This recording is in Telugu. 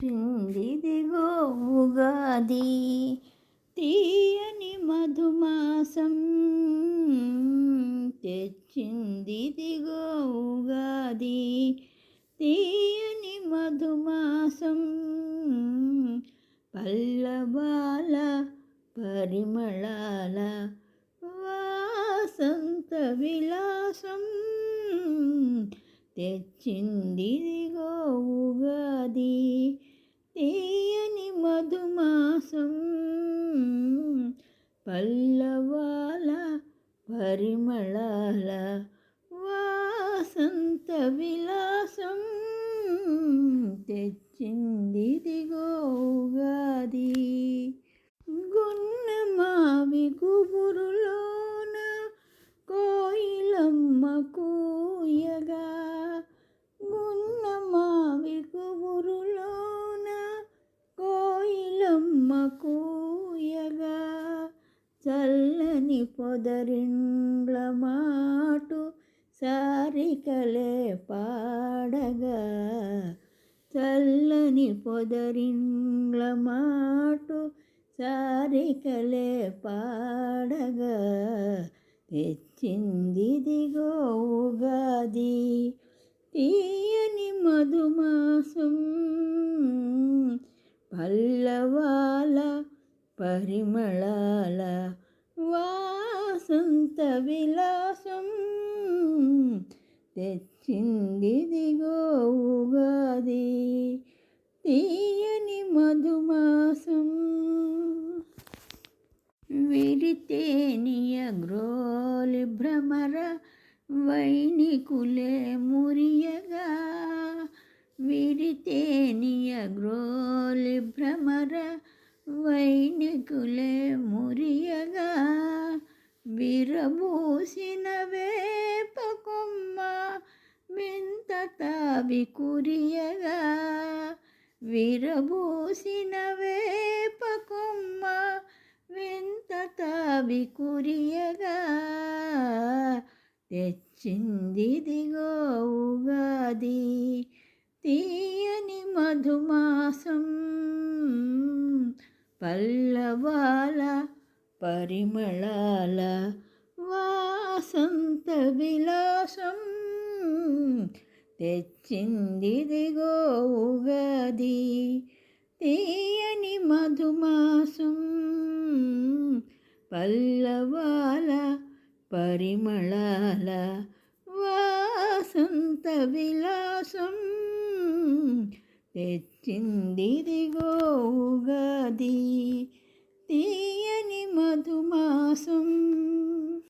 పిందిదిగో ఉగాది తీయని మధుమాసం తెచ్చిందిదిగో ఉగాది తీయని మధుమాసం పల్లవాల పరిమళాల వాసంత విలాసం తెచ్చిందిదిగో ఉగాది పల్లవాల పరిమళాల వాసంత విలాసం తెచ్చింది దిగోగా చల్లని పొదరిండ్ల మాటు సారికలే పాడగా. చల్లని పొదరిండ్ల మాటు సారికలే పాడగా. తెచ్చింది దిగో ఉగాది తీయని మధుమాసం పల్లవాల పరిమళాల వాసంత విలాసం తెచ్చిందిదిగో ఉగాది తీయని మధుమాసం. విరితేనియ గ్రోలి భ్రమర వైనికులే మురియగా సైనికులే మురియగా విరబూసిన వేప కొమ్మ వింత తావి కురియగా విరబూసిన వేప కొమ్మ వింత తావి కురియగా తెచ్చింది దిగో ఉగాది తీయని మధుమాసం పల్లవాల పరిమళాల వాసంత విలాసం తెచ్చిందిదిగో ఉగాది తీయని మధుమాసం. పల్లవాల పరిమళాల వాసంత విలాసం తెచ్చిందిదిగో ఉగాది. తీయని